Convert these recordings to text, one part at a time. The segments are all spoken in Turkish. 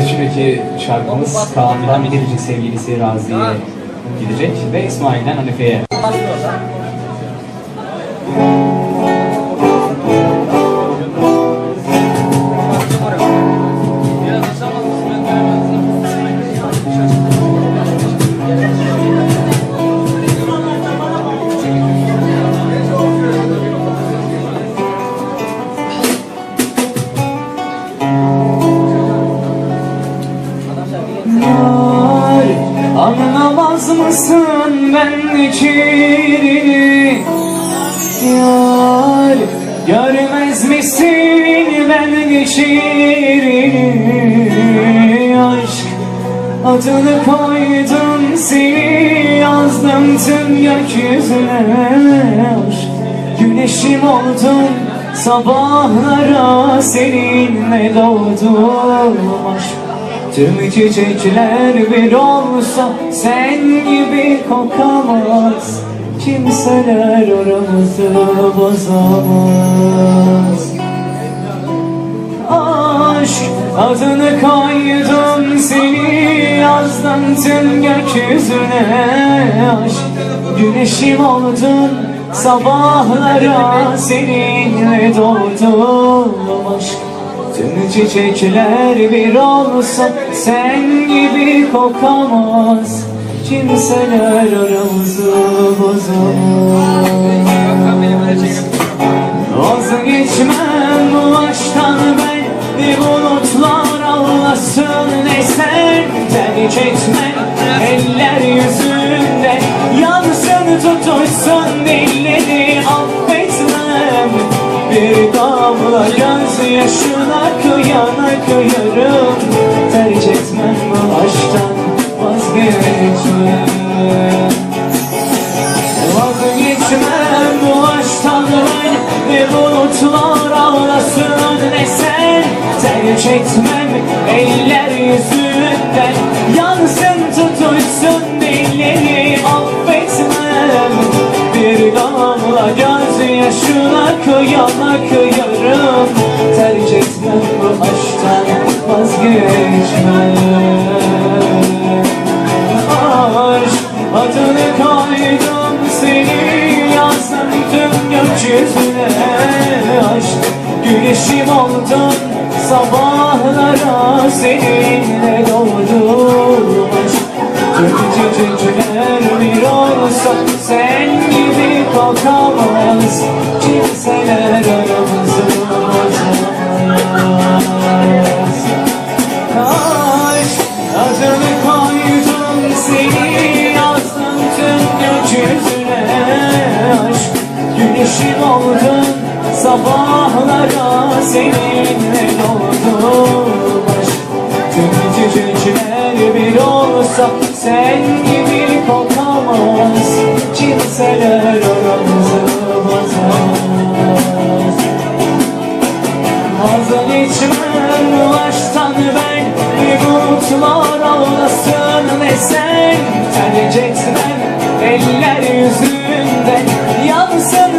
Şimdiki şarkımız Kaan'dan Biricik sevgilisi Razi'ye gidecek ve İsmail'den Hanife'ye. Yar, Anlamaz mısın bendeki yerini Yar Görmez misin bendeki yerini Aşk Adını koydum seni yazdım tüm gökyüzüne. Aşk Güneşim oldum sabahlara seninle doğdum. Aşk Tüm çiçekler bir olsa sen gibi kokamaz. Kimseler aramızı bozamaz. Aşk adını koydum seni yazdım tüm gökyüzüne. Aşk güneşim oldun sabahlara seninle doğdum Tüm çiçekler bir olsa sen gibi kokamaz. Kimseler aramızı bozamaz. Vazgeçmem bu aşktan ben Bir bulutlar ağlasın ne sen. Terk etmem eller yüzünde Yansın tutuşsun dilleri affetmem. Bir damla gözyaşına kıyana kıyarım Terk etmem bu aşktan vazgeçmem. Vazgeçmem bu aşktan ben Ve bulutlar ağlasın ne sen Terk etmem. Eller yüzünden Yansın tutuşsun dilleri affetmem. Bir damla gözyaşına kıyana kıyarım Adını koydum seni yazdım tüm gökyüzüne. Aşk Güneşim oldun sabahlara seninle doğdum aşk. Tüm çiçekler bir olsa sen gibi kokamaz Kimseler aramızı seninle doğdum Aşk. Tüm çiçekler bir olsa sen gibi kokamaz Kimseler aramızı bozamaz. Vazgeçmem bu aşktan ben Bir bulutlar ağlasın ne sen eller yüzünden Yansın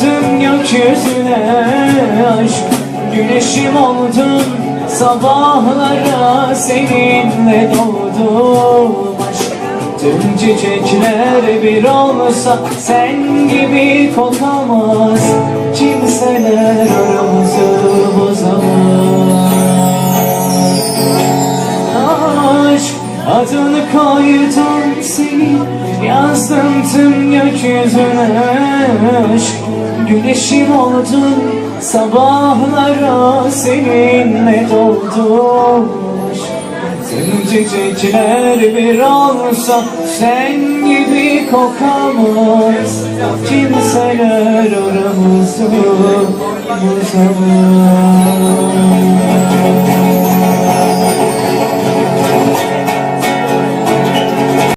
tüm gökyüzüne aşk Güneşim oldun sabahlara seninle doğdum aşk. Tüm çiçekler bir olsa sen gibi kokamaz Kimseler aramızı bozamaz. Aşk Adını koydum seni Yazdım tüm gökyüzüne aşk. Güneşim oldun Sabahlara seninle doldum aşk Tüm çiçekler bir olsa Sen gibi kokamaz. Kimseler aramızı bozamaz